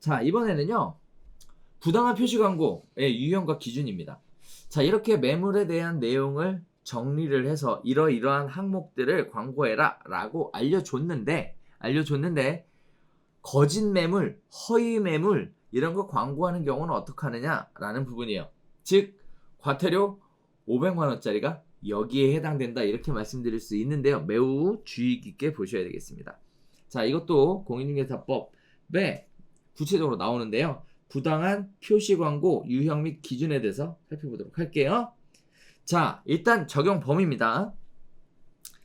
자, 이번에는요. 부당한 표시 광고의 유형과 기준입니다. 자, 이렇게 매물에 대한 내용을 정리를 해서 이러이러한 항목들을 광고해라 라고 알려줬는데, 알려줬는데, 거짓 매물, 허위 매물, 이런 거 광고하는 경우는 어떻게 하느냐라는 부분이에요. 즉, 과태료 500만원짜리가 여기에 해당된다. 이렇게 말씀드릴 수 있는데요. 매우 주의 깊게 보셔야 되겠습니다. 자, 이것도 공인중개사법에 구체적으로 나오는데요. 부당한 표시 광고 유형 및 기준에 대해서 살펴보도록 할게요. 자, 일단 적용 범위입니다.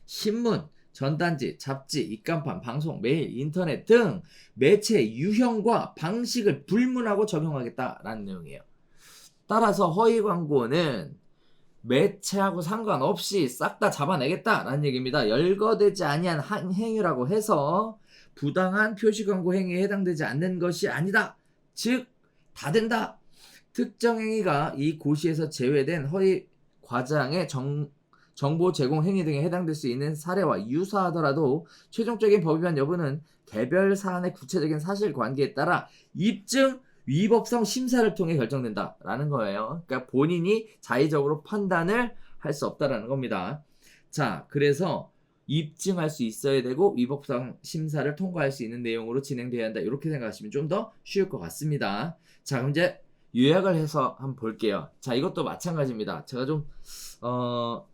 신문, 전단지, 잡지, 입간판, 방송, 메일, 인터넷 등 매체 유형과 방식을 불문하고 적용하겠다라는 내용이에요. 따라서 허위 광고는 매체하고 상관없이 싹 다 잡아내겠다라는 얘기입니다. 열거되지 아니한 한 행위라고 해서 부당한 표시 광고 행위에 해당되지 않는 것이 아니다. 즉, 다 된다. 특정 행위가 이 고시에서 제외된 허위 과장의 정, 정보 제공 행위 등에 해당될 수 있는 사례와 유사하더라도 최종적인 법 위반 여부는 개별 사안의 구체적인 사실 관계에 따라 입증 위법성 심사를 통해 결정된다라는 거예요. 그러니까 본인이 자의적으로 판단을 할 수 없다라는 겁니다. 자, 그래서 입증할 수 있어야 되고 위법성 심사를 통과할 수 있는 내용으로 진행돼야 한다. 이렇게 생각하시면 좀 더 쉬울 것 같습니다. 자, 그럼 이제 요약을 해서 한번 볼게요. 자, 이것도 마찬가지입니다. 제가 좀, 어,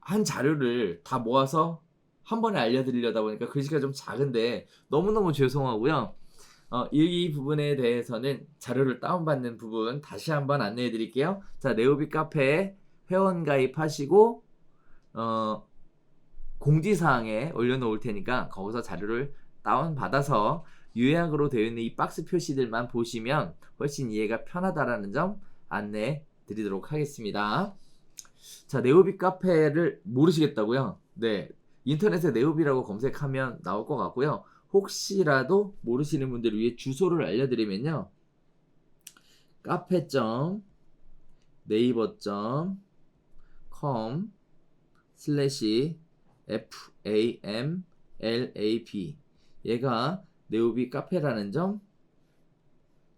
한 자료를 다 모아서 한 번에 알려드리려다 보니까 글씨가 좀 작은데 너무너무 죄송하고요. 어, 이 부분에 대해서는 자료를 다운받는 부분 다시 한번 안내해 드릴게요. 자, 네오비 카페에 회원 가입하시고, 어, 공지사항에 올려놓을 테니까 거기서 자료를 다운받아서 요약으로 되어 있는 이 박스 표시들만 보시면 훨씬 이해가 편하다라는 점 안내 드리도록 하겠습니다. 자, 네오비 카페를 모르시겠다고요? 네. 인터넷에 네오비라고 검색하면 나올 것 같고요. 혹시라도 모르시는 분들을 위해 주소를 알려드리면요. 카페.네이버.com 슬래시 famlab 얘가 네오비 카페라는 점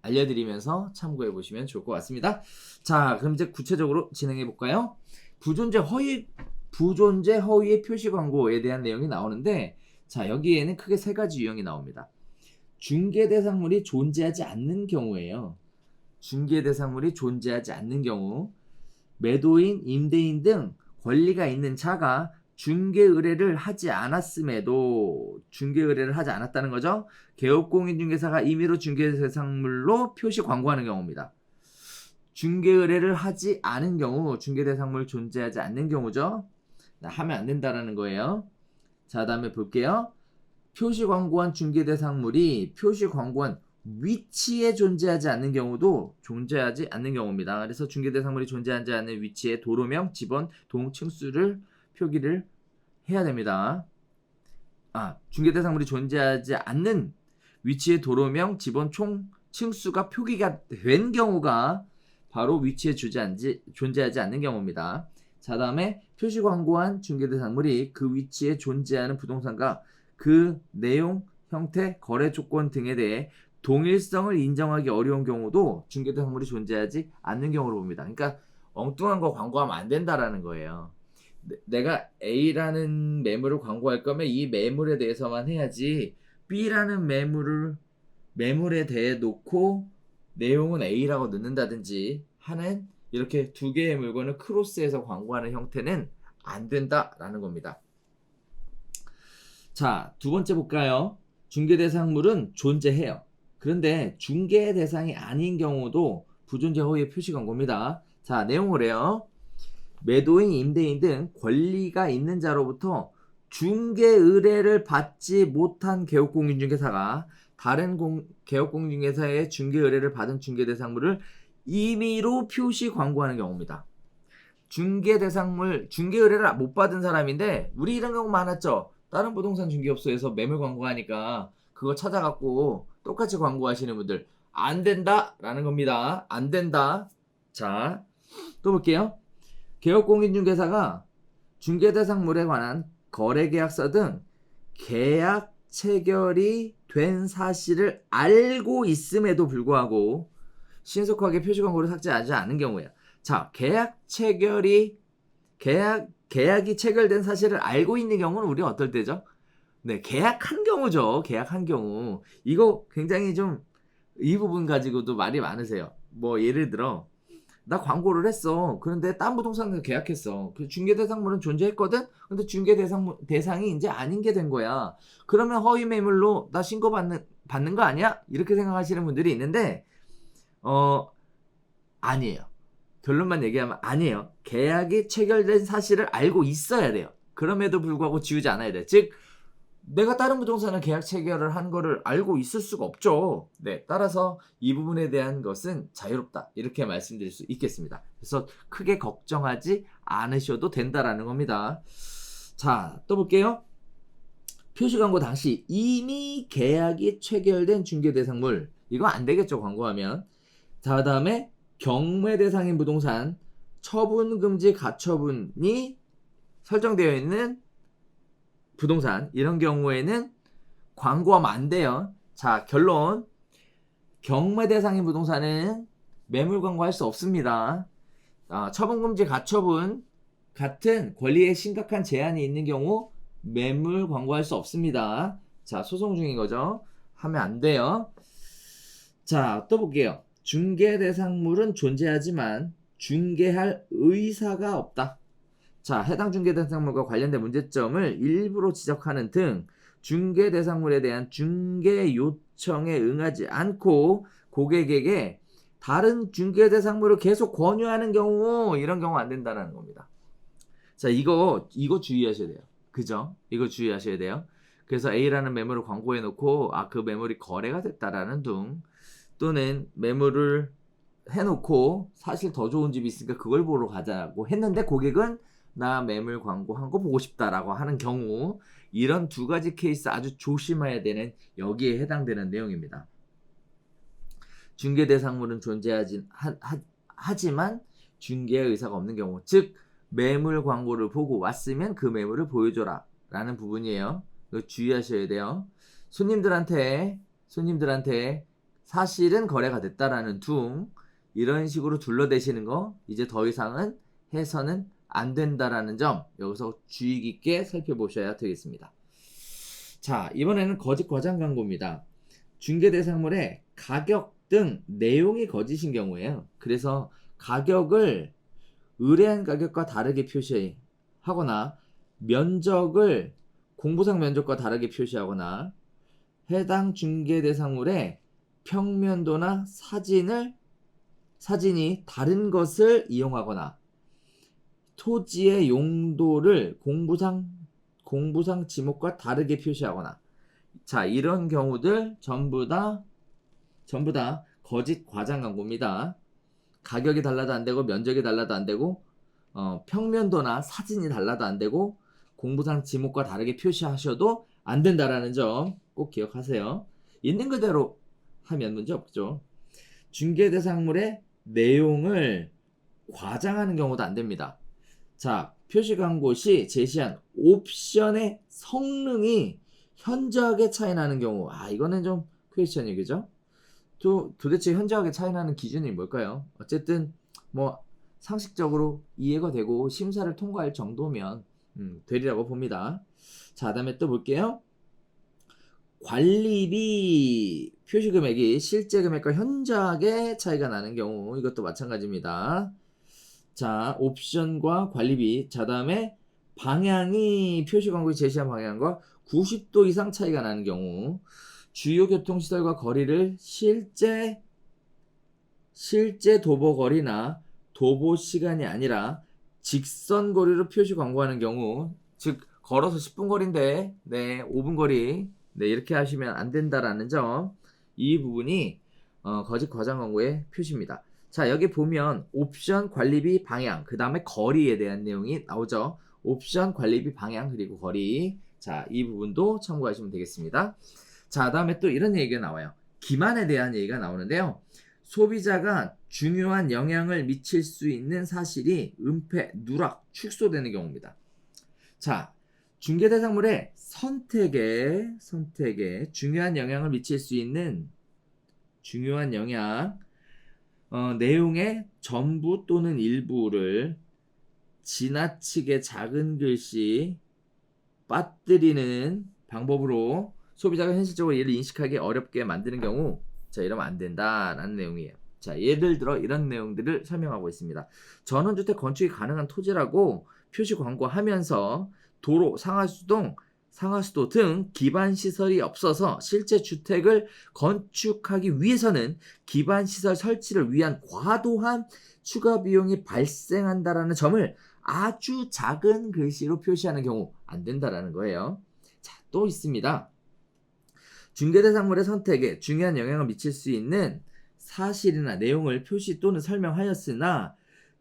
알려드리면서 참고해 보시면 좋을 것 같습니다. 자, 그럼 이제 구체적으로 진행해 볼까요? 부존재 허위 부존재 허위의 표시 광고에 대한 내용이 나오는데 자, 여기에는 크게 세 가지 유형이 나옵니다. 중개 대상물이 존재하지 않는 경우에요. 중개 대상물이 존재하지 않는 경우 매도인, 임대인 등 권리가 있는 자가 중개 의뢰를 하지 않았음에도 중개 의뢰를 하지 않았다는 거죠. 개업공인중개사가 임의로 중개 대상물로 표시 광고하는 경우입니다. 중개 의뢰를 하지 않은 경우 중개 대상물 존재하지 않는 경우죠. 하면 안 된다라는 거예요. 자, 다음에 볼게요. 표시 광고한 중개 대상물이 표시 광고한 위치에 존재하지 않는 경우도 존재하지 않는 경우입니다. 그래서 중개 대상물이 존재하지 않는 위치에 도로명, 집원, 동층수를 표기를 해야 됩니다. 아, 중개 대상물이 존재하지 않는 위치의 도로명, 집원, 총, 층수가 표기가 된 경우가 바로 위치에 존재하지, 존재하지 않는 경우입니다. 자, 다음에 표시 광고한 중개 대상물이 그 위치에 존재하는 부동산과 그 내용, 형태, 거래 조건 등에 대해 동일성을 인정하기 어려운 경우도 중개 대상물이 존재하지 않는 경우로 봅니다. 그러니까 엉뚱한 거 광고하면 안 된다라는 거예요. 내- 내가 A라는 매물을 광고할 거면 이 매물에 대해서만 해야지 B라는 매물을 매물에 대해 놓고 내용은 A라고 넣는다든지 하는 이렇게 두 개의 물건을 크로스해서 광고하는 형태는 안 된다라는 겁니다. 자, 두 번째 볼까요? 중개 대상물은 존재해요. 그런데 중개 대상이 아닌 경우도 부존재 허위의 표시 광고입니다. 자, 내용을 해요. 매도인, 임대인 등 권리가 있는 자로부터 중개 의뢰를 받지 못한 개업공인중개사가 다른 공, 개업공인중개사의 중개 의뢰를 받은 중개 대상물을 임의로 표시 광고하는 경우입니다. 중개 대상물, 중개 의뢰를 못 받은 사람인데 우리 이런 경우 많았죠. 다른 부동산 중개업소에서 매물 광고하니까 그거 찾아갖고 똑같이 광고하시는 분들 안 된다라는 겁니다. 안 된다. 자, 또 볼게요. 개업공인중개사가 중개대상물에 관한 거래계약서 등 계약 체결이 된 사실을 알고 있음에도 불구하고 신속하게 표시 광고를 삭제하지 않은 경우에요. 자, 계약 체결이 계약 계약이 체결된 사실을 알고 있는 경우는 우리 어떨 때죠? 네, 계약한 경우죠. 계약한 경우. 이거 굉장히 좀 이 부분 가지고도 말이 많으세요. 뭐 예를 들어 나 광고를 했어. 그런데 딴 부동산을 계약했어. 그 중개 대상물은 존재했거든. 근데 중개 대상 대상이 이제 아닌 게 된 거야. 그러면 허위 매물로 나 신고 받는 받는 거 아니야? 이렇게 생각하시는 분들이 있는데 어 아니에요. 결론만 얘기하면 아니에요. 계약이 체결된 사실을 알고 있어야 돼요. 그럼에도 불구하고 지우지 않아야 돼. 즉 내가 다른 부동산을 계약 체결을 한 거를 알고 있을 수가 없죠. 네, 따라서 이 부분에 대한 것은 자유롭다. 이렇게 말씀드릴 수 있겠습니다. 그래서 크게 걱정하지 않으셔도 된다라는 겁니다. 자, 또 볼게요. 표시 광고 당시 이미 계약이 체결된 중개 대상물. 이거 안 되겠죠, 광고하면. 자, 다음에 경매 대상인 부동산 처분 금지 가처분이 설정되어 있는 부동산 이런 경우에는 광고하면 안 돼요. 자 결론 경매 대상인 부동산은 매물 광고할 수 없습니다. 아, 처분금지 가처분 같은 권리에 심각한 제한이 있는 경우 매물 광고할 수 없습니다. 자 소송 중인 거죠. 하면 안 돼요. 자 또 볼게요. 중개 대상물은 존재하지만 중개할 의사가 없다. 자, 해당 중개 대상물과 관련된 문제점을 일부러 지적하는 등 중개 대상물에 대한 중개 요청에 응하지 않고 고객에게 다른 중개 대상물을 계속 권유하는 경우 이런 경우 안 된다는 겁니다. 자, 이거 이거 주의하셔야 돼요. 그죠? 이거 주의하셔야 돼요. 그래서 A라는 매물을 광고해 놓고 아 그 매물이 거래가 됐다라는 둥 또는 매물을 해놓고 사실 더 좋은 집이 있으니까 그걸 보러 가자고 했는데 고객은 나 매물 광고 한 거 보고 싶다라고 하는 경우 이런 두 가지 케이스 아주 조심해야 되는 여기에 해당되는 내용입니다. 중개 대상물은 존재하지 하, 하, 하 지만 중개 의사가 없는 경우 즉 매물 광고를 보고 왔으면 그 매물을 보여줘라 라는 부분이에요. 주의하셔야 돼요. 손님들한테 손님들한테 사실은 거래가 됐다라는 둥 이런 식으로 둘러대시는 거 이제 더 이상은 해서는 안 된다라는 점 여기서 주의 깊게 살펴보셔야 되겠습니다. 자, 이번에는 거짓 과장 광고입니다. 중개 대상물의 가격 등 내용이 거짓인 경우에요. 그래서 가격을 의뢰한 가격과 다르게 표시하거나 면적을 공부상 면적과 다르게 표시하거나 해당 중개 대상물의 평면도나 사진을 사진이 다른 것을 이용하거나 토지의 용도를 공부상 공부상 지목과 다르게 표시하거나 자 이런 경우들 전부 다 전부 다 거짓 과장 광고입니다. 가격이 달라도 안 되고 면적이 달라도 안 되고 어, 평면도나 사진이 달라도 안 되고 공부상 지목과 다르게 표시하셔도 안 된다라는 점 꼭 기억하세요. 있는 그대로 하면 문제 없죠. 중개 대상물의 내용을 과장하는 경우도 안 됩니다. 자, 표시 광고 시 제시한 옵션의 성능이 현저하게 차이 나는 경우. 아, 이거는 좀 퀘스천이 그죠? 또 도대체 현저하게 차이 나는 기준이 뭘까요? 어쨌든 뭐 상식적으로 이해가 되고 심사를 통과할 정도면 음, 되리라고 봅니다. 자, 다음에 또 볼게요. 관리비 표시 금액이 실제 금액과 현저하게 차이가 나는 경우 이것도 마찬가지입니다. 자, 옵션과 관리비. 자, 다음에 방향이 표시 광고에 제시한 방향과 90도 이상 차이가 나는 경우 주요 교통시설과 거리를 실제 실제 도보 거리나 도보 시간이 아니라 직선 거리로 표시 광고하는 경우 즉 걸어서 10분 거리인데 네 5분 거리 네 이렇게 하시면 안 된다라는 점 이 부분이 어, 거짓 과장 광고의 표시입니다. 자 여기 보면 옵션 관리비 방향 그 다음에 거리에 대한 내용이 나오죠. 옵션 관리비 방향 그리고 거리 자 이 부분도 참고하시면 되겠습니다. 자 다음에 또 이런 얘기가 나와요. 기만에 대한 얘기가 나오는데요. 소비자가 중요한 영향을 미칠 수 있는 사실이 은폐, 누락, 축소되는 경우입니다. 자, 중개 대상물의 선택에 선택에 중요한 영향을 미칠 수 있는 중요한 영향 어, 내용의 전부 또는 일부를 지나치게 작은 글씨 빠뜨리는 방법으로 소비자가 현실적으로 이를 인식하기 어렵게 만드는 경우 자 이러면 안 된다라는 내용이에요. 자 예를 들어 이런 내용들을 설명하고 있습니다. 전원주택 건축이 가능한 토지라고 표시 광고하면서 도로, 상하수동, 상하수도 등 기반 시설이 없어서 실제 주택을 건축하기 위해서는 기반 시설 설치를 위한 과도한 추가 비용이 발생한다라는 점을 아주 작은 글씨로 표시하는 경우 안 된다라는 거예요. 자, 또 있습니다. 중개 대상물의 선택에 중요한 영향을 미칠 수 있는 사실이나 내용을 표시 또는 설명하였으나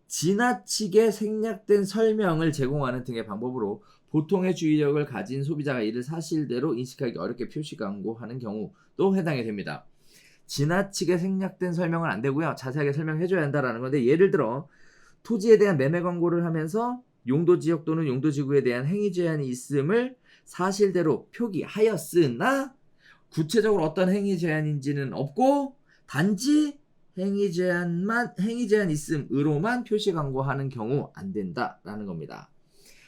지나치게 생략된 설명을 제공하는 등의 방법으로 보통의 주의력을 가진 소비자가 이를 사실대로 인식하기 어렵게 표시 광고하는 경우도 해당이 됩니다. 지나치게 생략된 설명은 안 되고요. 자세하게 설명해줘야 한다라는 건데 예를 들어 토지에 대한 매매 광고를 하면서 용도 지역 또는 용도 지구에 대한 행위 제한이 있음을 사실대로 표기하였으나 구체적으로 어떤 행위 제한인지는 없고 단지 행위 제한만 행위 제한 있음으로만 표시 광고하는 경우 안 된다라는 겁니다.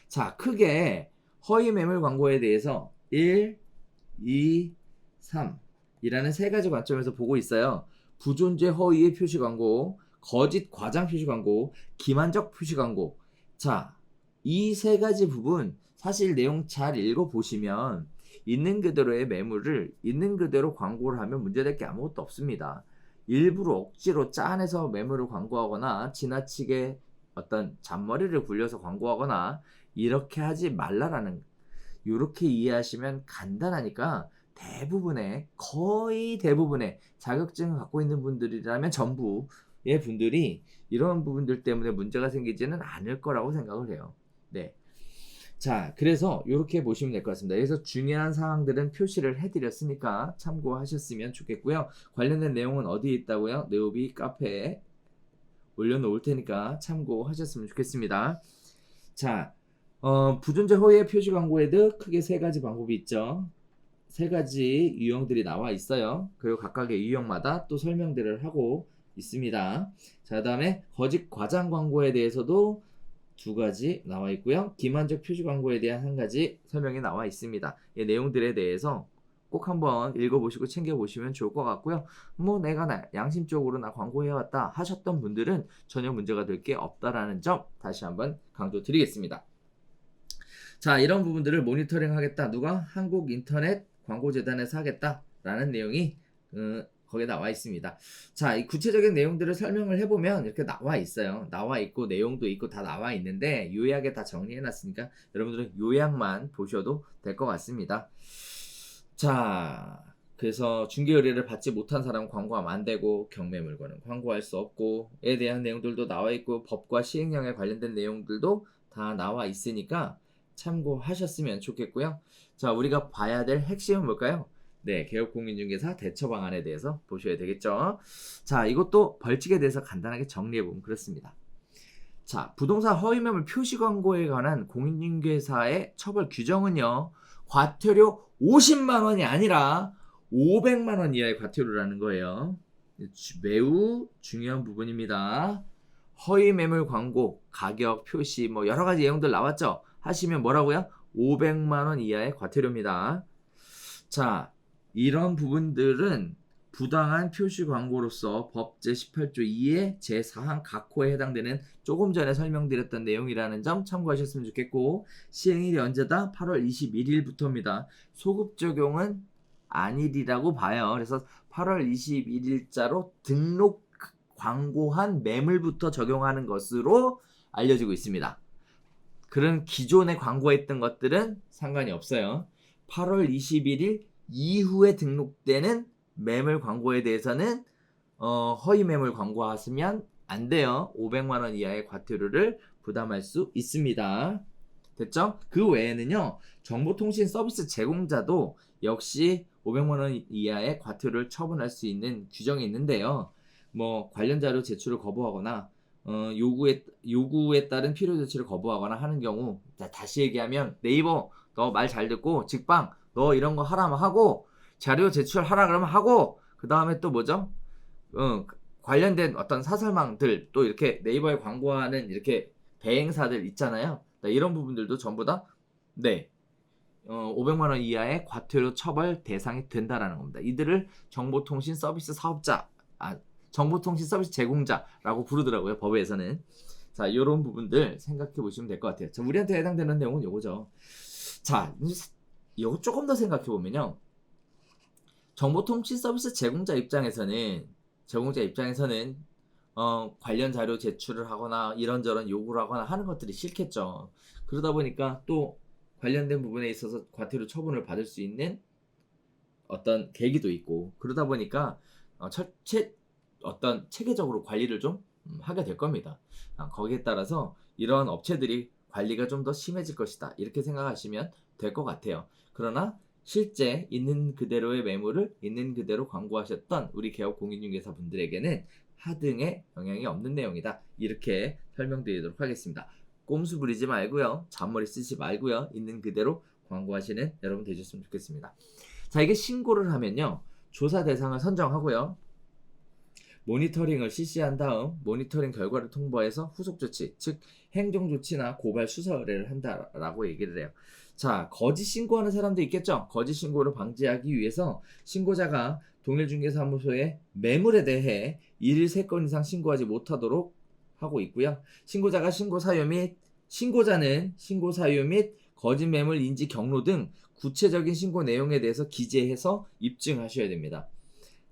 자, 크게 허위 매물 광고에 대해서 1, 2, 3 이라는 세 가지 관점에서 보고 있어요. 부존재 허위의 표시 광고, 거짓 과장 표시 광고, 기만적 표시 광고. 자, 이 세 가지 부분 사실 내용 잘 읽어 보시면 있는 그대로의 매물을 있는 그대로 광고를 하면 문제될 게 아무것도 없습니다. 일부러 억지로 짜내서 매물을 광고하거나 지나치게 어떤 잔머리를 굴려서 광고하거나 이렇게 하지 말라라는 이렇게 이해하시면 간단하니까 대부분의 거의 대부분의 자격증을 갖고 있는 분들이라면 전부의 분들이 이런 부분들 때문에 문제가 생기지는 않을 거라고 생각을 해요. 네. 자, 그래서 이렇게 보시면 될 것 같습니다. 그래서 중요한 사항들은 표시를 해드렸으니까 참고하셨으면 좋겠고요. 관련된 내용은 어디에 있다고요? 네오비 카페에 올려놓을 테니까 참고하셨으면 좋겠습니다. 자, 어, 부존재 허위의 표시 광고에도 크게 세 가지 방법이 있죠. 세 가지 유형들이 나와 있어요. 그리고 각각의 유형마다 또 설명들을 하고 있습니다. 자, 그 다음에 거짓 과장 광고에 대해서도 두 가지 나와 있고요. 기만적 표시 광고에 대한 한 가지 설명이 나와 있습니다. 이 내용들에 대해서 꼭 한번 읽어보시고 챙겨보시면 좋을 것 같고요. 뭐 내가 나 양심적으로 나 광고해왔다 하셨던 분들은 전혀 문제가 될 게 없다라는 점 다시 한번 강조 드리겠습니다. 자 이런 부분들을 모니터링 하겠다 누가 한국 인터넷 광고재단에서 하겠다라는 내용이 어, 거기에 나와 있습니다. 자, 이 구체적인 내용들을 설명을 해보면 이렇게 나와 있어요. 나와 있고 내용도 있고 다 나와 있는데 요약에 다 정리해놨으니까 여러분들은 요약만 보셔도 될 것 같습니다. 자, 그래서 중개 의뢰를 받지 못한 사람은 광고하면 안 되고 경매 물건은 광고할 수 없고에 대한 내용들도 나와 있고 법과 시행령에 관련된 내용들도 다 나와 있으니까 참고하셨으면 좋겠고요. 자, 우리가 봐야 될 핵심은 뭘까요? 네, 개업 공인중개사 대처 방안에 대해서 보셔야 되겠죠. 자, 이것도 벌칙에 대해서 간단하게 정리해 보면 그렇습니다. 자, 부동산 허위 매물 표시 광고에 관한 공인중개사의 처벌 규정은요, 과태료 50만 원이 아니라 500만 원 이하의 과태료라는 거예요. 매우 중요한 부분입니다. 허위 매물 광고, 가격, 표시, 뭐 여러 가지 내용들 나왔죠? 하시면 뭐라고요? 500만 원 이하의 과태료입니다. 자, 이런 부분들은 부당한 표시 광고로서 법 제18조 2의 제4항 각호에 해당되는 조금 전에 설명드렸던 내용이라는 점 참고하셨으면 좋겠고 시행일이 언제다? 8월 21일부터입니다. 소급 적용은 아니리라고 봐요. 그래서 8월 21일자로 등록 광고한 매물부터 적용하는 것으로 알려지고 있습니다. 그런 기존에 광고했던 것들은 상관이 없어요. 8월 21일 이후에 등록되는 매물 광고에 대해서는 어, 허위 매물 광고하시면 안 돼요. 500만 원 이하의 과태료를 부담할 수 있습니다. 됐죠? 그 외에는요. 정보통신 서비스 제공자도 역시 500만 원 이하의 과태료를 처분할 수 있는 규정이 있는데요. 뭐 관련 자료 제출을 거부하거나 어, 요구에 요구에 따른 필요 조치를 거부하거나 하는 경우 자, 다시 얘기하면 네이버 너 말 잘 듣고 직방 너 이런 거 하라면 하고 자료 제출하라 그러면 하고 그 다음에 또 뭐죠? 어, 관련된 어떤 사설망들 또 이렇게 네이버에 광고하는 이렇게 대행사들 있잖아요. 네, 이런 부분들도 전부 다 네. 어, 500만 원 이하의 과태료 처벌 대상이 된다라는 겁니다. 이들을 정보통신 서비스 사업자, 아, 정보통신 서비스 제공자라고 부르더라고요. 법에서는. 자, 이런 부분들 생각해 보시면 될 것 같아요. 자, 우리한테 해당되는 내용은 요거죠. 자, 이거 조금 더 생각해 보면요. 정보통신 서비스 제공자 입장에서는 제공자 입장에서는 어, 관련 자료 제출을 하거나 이런저런 요구를 하거나 하는 것들이 싫겠죠. 그러다 보니까 또 관련된 부분에 있어서 과태료 처분을 받을 수 있는 어떤 계기도 있고 그러다 보니까 어, 철체 어떤 체계적으로 관리를 좀 음, 하게 될 겁니다. 아, 거기에 따라서 이러한 업체들이 관리가 좀 더 심해질 것이다. 이렇게 생각하시면 될 것 같아요. 그러나 실제 있는 그대로의 매물을 있는 그대로 광고하셨던 우리 개업 공인중개사 분들에게는 하등의 영향이 없는 내용이다. 이렇게 설명드리도록 하겠습니다. 꼼수 부리지 말고요. 잔머리 쓰지 말고요. 있는 그대로 광고하시는 여러분 되셨으면 좋겠습니다. 자, 이게 신고를 하면요. 조사 대상을 선정하고요. 모니터링을 실시한 다음 모니터링 결과를 통보해서 후속 조치, 즉 행정 조치나 고발 수사 의뢰를 한다라고 얘기를 해요. 자, 거짓 신고하는 사람도 있겠죠. 거짓 신고를 방지하기 위해서 신고자가 동일중개사무소에 매물에 대해 1일 3건 이상 신고하지 못하도록 하고 있고요. 신고자가 신고 사유 및 신고자는 신고 사유 및 거짓 매물 인지 경로 등 구체적인 신고 내용에 대해서 기재해서 입증하셔야 됩니다.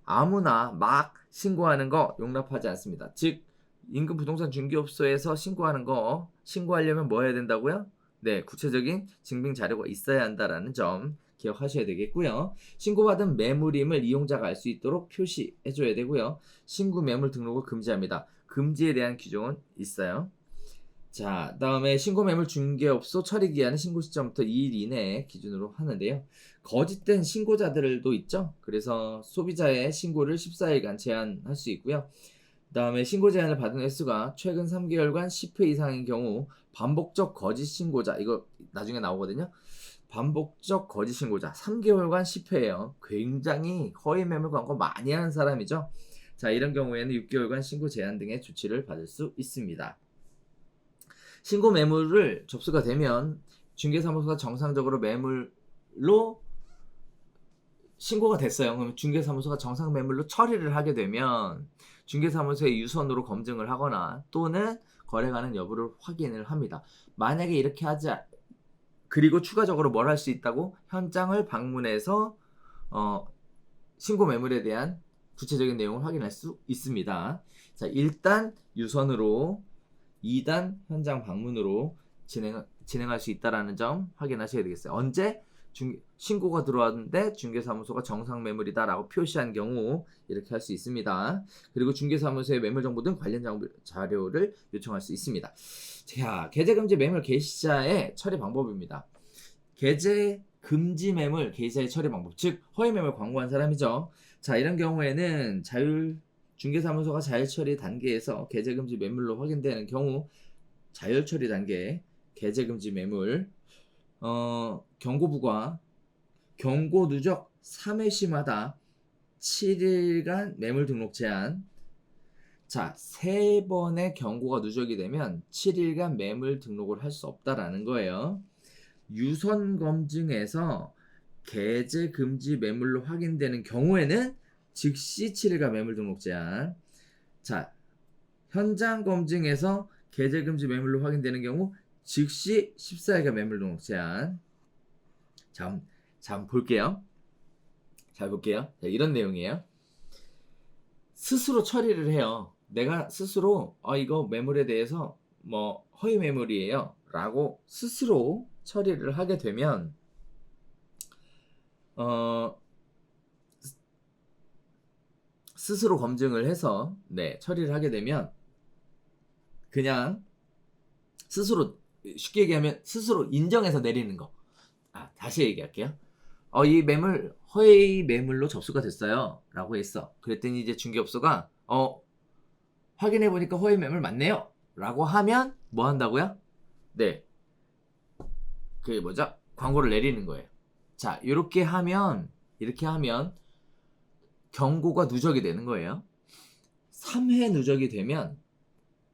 아무나 막 신고하는 거 용납하지 않습니다. 즉 인근 부동산 중개업소에서 신고하는 거 신고하려면 뭐 해야 된다고요? 네, 구체적인 증빙 자료가 있어야 한다라는 점 기억하셔야 되겠고요. 신고받은 매물임을 이용자가 알 수 있도록 표시해 줘야 되고요. 신고 매물 등록을 금지합니다. 금지에 대한 규정은 있어요. 자, 다음에 신고 매물 중개업소 처리 기한은 신고 시점부터 2일 이내 기준으로 하는데요. 거짓된 신고자들도 있죠. 그래서 소비자의 신고를 14일간 제한할 수 있고요. 그다음에 신고 제한을 받은 횟수가 최근 3개월간 10회 이상인 경우 반복적 거짓 신고자 이거 나중에 나오거든요. 반복적 거짓 신고자 3개월간 10회예요. 굉장히 허위 매물 광고 많이 하는 사람이죠. 자, 이런 경우에는 6개월간 신고 제한 등의 조치를 받을 수 있습니다. 신고 매물을 접수가 되면 중개사무소가 정상적으로 매물로 신고가 됐어요. 그럼 중개사무소가 정상 매물로 처리를 하게 되면 중개사무소의 유선으로 검증을 하거나 또는 거래 가능 여부를 확인을 합니다. 만약에 이렇게 하지 않- 그리고 추가적으로 뭘 할 수 있다고 현장을 방문해서 어, 신고 매물에 대한 구체적인 내용을 확인할 수 있습니다. 자, 일단 유선으로 2단 현장 방문으로 진행, 진행할 수 있다라는 점 확인하셔야 되겠어요. 언제 중, 신고가 들어왔는데 중개사무소가 정상 매물이다라고 표시한 경우 이렇게 할 수 있습니다. 그리고 중개사무소의 매물 정보 등 관련 정보, 자료를 요청할 수 있습니다. 자, 개재 금지 매물 게시자의 처리 방법입니다. 개재 금지 매물 게시자의 처리 방법, 즉 허위 매물 광고한 사람이죠. 자, 이런 경우에는 자율 중개사무소가 자율 처리 단계에서 개재 금지 매물로 확인되는 경우 자율 처리 단계 개재 금지 매물 어, 경고부가 경고 누적 3회시마다 7일간 매물 등록 제한 자, 세 번의 경고가 누적이 되면 7일간 매물 등록을 할 수 없다라는 거예요. 유선 검증에서 개재 금지 매물로 확인되는 경우에는 즉시 7일간 매물 등록 제한. 자, 현장 검증에서 개재 금지 매물로 확인되는 경우 즉시 14일간 매물 등록 제한. 자, 자, 한번 볼게요. 잘 볼게요. 자, 이런 내용이에요. 스스로 처리를 해요. 내가 스스로 어, 이거 매물에 대해서 뭐 허위 매물이에요. 라고 스스로 처리를 하게 되면 어 스스로 검증을 해서 네 처리를 하게 되면 그냥 스스로 쉽게 얘기하면 스스로 인정해서 내리는 거. 아 다시 얘기할게요. 어 이 매물 허위 매물로 접수가 됐어요.라고 했어. 그랬더니 이제 중개업소가 어 확인해 보니까 허위 매물 맞네요.라고 하면 뭐 한다고요? 네. 그게 뭐죠? 광고를 내리는 거예요. 자, 이렇게 하면 이렇게 하면 경고가 누적이 되는 거예요. 3회 누적이 되면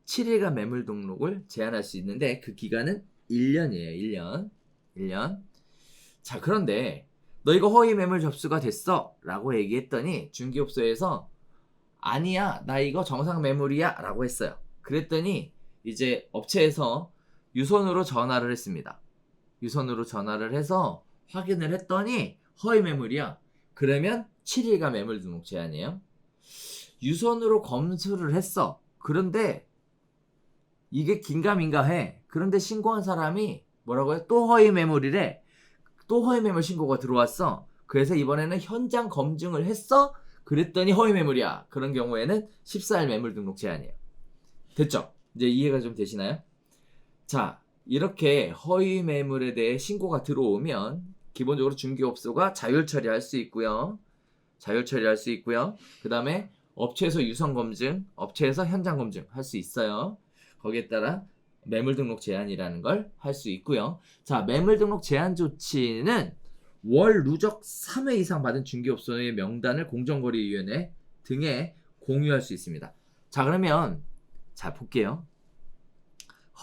7일간 매물 등록을 제한할 수 있는데 그 기간은 1년이에요. 1년. 1년. 자, 그런데 너 이거 허위 매물 접수가 됐어. 라고 얘기했더니 중개업소에서 아니야. 나 이거 정상 매물이야. 라고 했어요. 그랬더니 이제 업체에서 유선으로 전화를 했습니다. 유선으로 전화를 해서 확인을 했더니 허위 매물이야. 그러면 7일간 매물 등록 제한이에요. 유선으로 검수를 했어. 그런데 이게 긴가민가해. 그런데 신고한 사람이 뭐라고요? 또 허위 매물이래. 또 허위 매물 신고가 들어왔어. 그래서 이번에는 현장 검증을 했어. 그랬더니 허위 매물이야. 그런 경우에는 14일 매물 등록 제한이에요. 됐죠? 이제 이해가 좀 되시나요? 자, 이렇게 허위 매물에 대해 신고가 들어오면 기본적으로 중개업소가 자율 처리할 수 있고요. 자율 처리할 수 있고요. 그 다음에 업체에서 유선 검증, 업체에서 현장 검증 할 수 있어요. 거기에 따라 매물 등록 제한이라는 걸 할 수 있고요. 자, 매물 등록 제한 조치는 월 누적 3회 이상 받은 중개업소의 명단을 공정거래위원회 등에 공유할 수 있습니다. 자, 그러면 자 볼게요.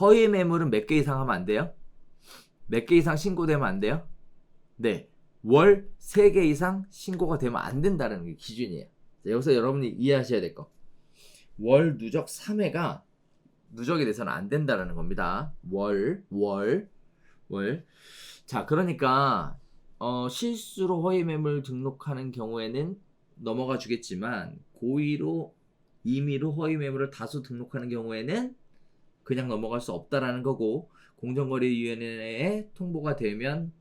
허위 매물은 몇 개 이상 하면 안 돼요? 몇 개 이상 신고되면 안 돼요? 네. 월 3개 이상 신고가 되면 안 된다는 게 기준이에요. 자, 여기서 여러분이 이해하셔야 될 거. 월 누적 3회가 누적이 돼서는 안 된다라는 겁니다. 월, 월, 월. 자, 그러니까 어, 실수로 허위 매물 등록하는 경우에는 넘어가 주겠지만 고의로 임의로 허위 매물을 다수 등록하는 경우에는 그냥 넘어갈 수 없다라는 거고 공정거래위원회에 통보가 되면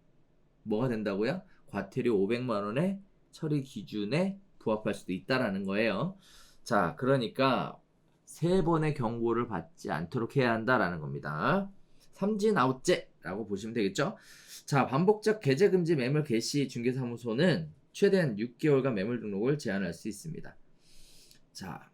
뭐가 된다고요? 과태료 500만 원의 처리 기준에 부합할 수도 있다라는 거예요. 자, 그러니까 세 번의 경고를 받지 않도록 해야 한다라는 겁니다. 삼진 아웃제라고 보시면 되겠죠. 자, 반복적 개재 금지 매물 개시 중개사무소는 최대한 6개월간 매물 등록을 제한할 수 있습니다. 자,